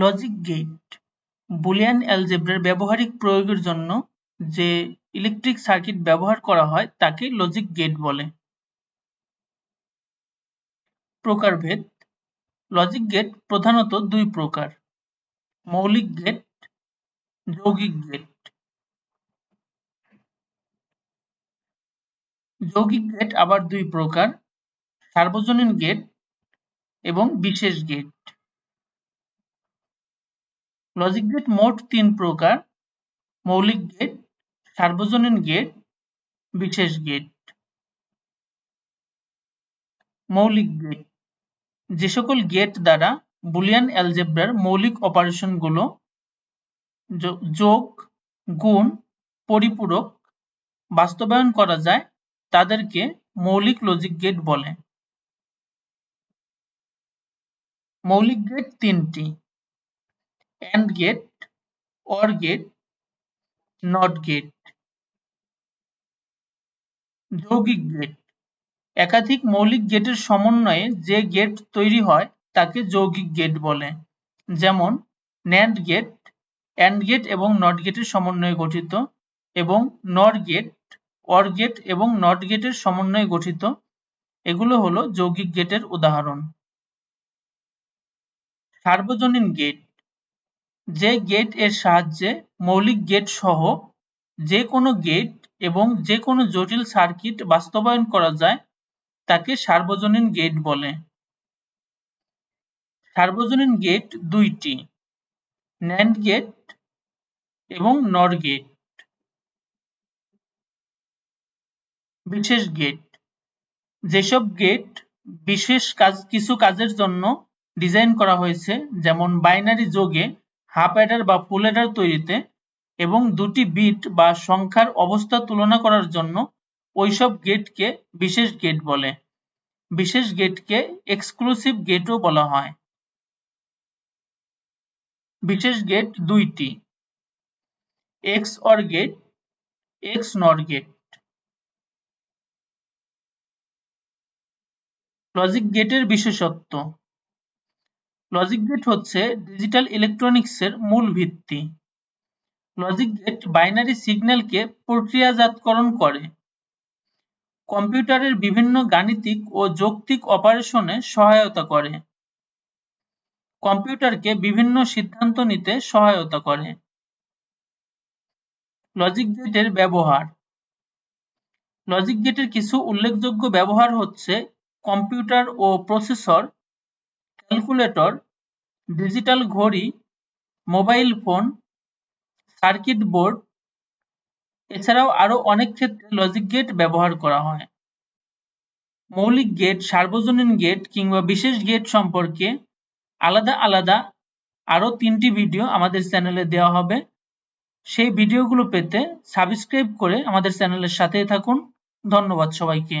Logic gate Boolean অ্যালজেব্রার ব্যবহারিক প্রয়োগের জন্য যে ইলেকট্রিক সার্কিট ব্যবহার করা হয়, তাকে লজিক গেট বলে। প্রকারভেদ লজিক গেট প্রধানত দুই প্রকার, মৌলিক গেট যৌগিক গেট যৌগিক গেট আবার দুই প্রকার, সার্বজনীন গেট এবং বিশেষ গেট লজিক গেট মোট তিন প্রকার, মৌলিক গেট সার্বজনীন গেট বিশেষ গেট মৌলিক গেট যে সকল গেট দ্বারা বুলিয়ান অ্যালজেব্রার মৌলিক অপারেশনগুলো যোগ, গুণ, পরিপূরক, বাস্তবায়ন করা যায়, তাদেরকে মৌলিক লজিক গেট বলে। মৌলিক গেট তিনটি। AND gate OR gate NOT gate যৌগিক গেট একাধিক মৌলিক গেটের সমন্বয়ে যে গেট তৈরি হয়, তাকে যৌগিক গেট বলে। যেমন ন্যান্ড গেট অ্যান্ড গেট এবং নট গেটের সমন্বয়ে গঠিত এবং নর গেট অর গেট এবং নট গেটের সমন্বয়ে গঠিত। এগুলো হলো যৌগিক গেটের উদাহরণ। সার্বজনীন গেট যে গেটের সাহায্যে মৌলিক গেট সহ যে কোনো গেট এবং যে কোনো জটিল সার্কিট বাস্তবায়ন করা যায়, তাকে সার্বজনীন গেট বলে। সার্বজনীন গেট দুইটি ন্যান্ড গেট এবং নর গেট বিশেষ গেট যেসব গেট বিশেষ কাজ, কিছু কাজের জন্য ডিজাইন করা হয়েছে, যেমন বাইনারি যোগে হাফ অ্যাডার বা ফুল অ্যাডার তৈরিতে এবং দুটি বিট বা সংখ্যার অবস্থা তুলনা করার জন্য ওইসব গেটকে বিশেষ গেট বলে। বিশেষ গেটকে এক্সক্লুসিভ গেটও বলা হয়। বিশেষ গেট দুইটি। X OR gate, X NOR gate. Logic গেটের বিশেষত্ব। লজিক গেট হচ্ছে ডিজিটাল ইলেকট্রনিক্সের মূল ভিত্তি। লজিক গেট বাইনারি সিগন্যালকে প্রক্রিয়াজাতকরণ করে। কম্পিউটারের বিভিন্ন গাণিতিক ও যৌক্তিক অপারেশনে সহায়তা করে। কম্পিউটারকে বিভিন্ন সিদ্ধান্ত নিতে সহায়তা করে। লজিক গেটের ব্যবহার। লজিক গেটের কিছু উল্লেখযোগ্য ব্যবহার হচ্ছে কম্পিউটার ও প্রসেসর ক্যালকুলেটর, ডিজিটাল ঘড়ি, মোবাইল ফোন, সার্কিট বোর্ড, এছাড়াও আরও অনেক ক্ষেত্রে লজিক গেট ব্যবহার করা হয়। মৌলিক গেট সার্বজনীন গেট কিংবা বিশেষ গেট সম্পর্কে আলাদা আলাদা আরও তিনটি ভিডিও আমাদের চ্যানেলে দেওয়া হবে। সেই ভিডিওগুলো পেতে সাবস্ক্রাইব করে আমাদের চ্যানেলের সাথেই থাকুন। ধন্যবাদ সবাইকে।